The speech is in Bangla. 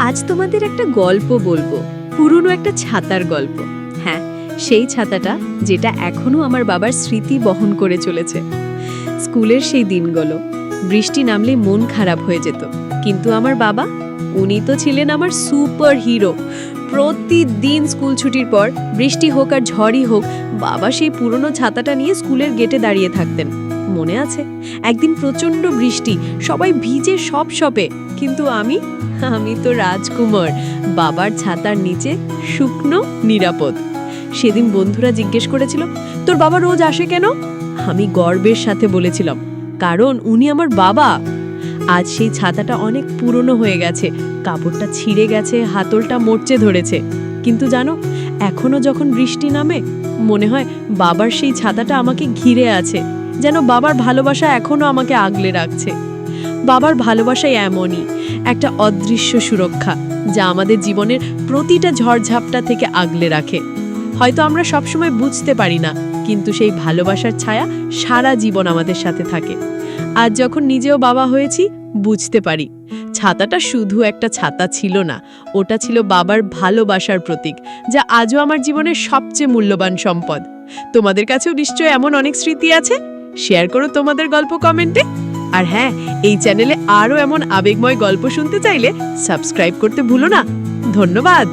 আজ তোমাদের একটা গল্প বলব, পুরনো একটা ছাতার গল্প। হ্যাঁ সেই ছাতাটা যেটা এখনও আমার বাবার স্মৃতি বহন করে চলেছে। স্কুলের সেই দিনগুলো, বৃষ্টি নামলে মন খারাপ হয়ে যেত। কিন্তু আমার বাবা, উনি তো ছিলেন আমার সুপার হিরো প্রতিদিন স্কুল ছুটির পর, বৃষ্টি হোক আর ঝড়ই হোক, বাবা সেই পুরনো ছাতাটা নিয়ে স্কুলের গেটে দাঁড়িয়ে থাকতেন। মনে আছে? একদিন প্রচণ্ড বৃষ্টি, সবাই ভিজে সব সপে কিন্তু আমি? আমি তো রাজকুমার, বাবার ছাতার নিচে শুকনো নিরাপদ। সেদিন বন্ধুরা জিজ্ঞেস করেছিল, তোর বাবা রোজ আসে কেন? আমি গর্বের সাথে বলেছিলাম, কারণ উনি আমার বাবা। আজ সেই ছাতাটা অনেক পুরনো হয়ে গেছে, কাপড়টা ছিঁড়ে গেছে, হাতলটা মরচে ধরেছে। কিন্তু জানো, এখনও যখন বৃষ্টি নামে, মনে হয় বাবার সেই ছাতাটা আমাকে ঘিরে আছে। যেন বাবার ভালোবাসা এখনও আমাকে আগলে রাখছে। বাবার ভালোবাসাই এমনই, একটা অদৃশ্য সুরক্ষা, যা আমাদের জীবনের প্রতিটা ঝড়ঝাপটা থেকে আগলে রাখে। হয়তো আমরা সবসময় বুঝতে পারি না, কিন্তু সেই ভালোবাসার ছায়া সারা জীবন আমাদের সাথে থাকে। আজ যখন নিজেও বাবা হয়েছি, বুঝতে পারি, ছাতাটা শুধু একটা ছাতা ছিল না, ওটা ছিল বাবার ভালোবাসার প্রতীক, যা আজও আমার জীবনের সবচেয়ে মূল্যবান সম্পদ। তোমাদের কাছেও নিশ্চয় এমন অনেক স্মৃতি আছে? শেয়ার করো তোমাদের গল্প কমেন্টে। আর হ্যাঁ এই চ্যানেলে আরও এমন আবেগময় গল্প শুনতে চাইলে সাবস্ক্রাইব করতে ভুলো না। ধন্যবাদ।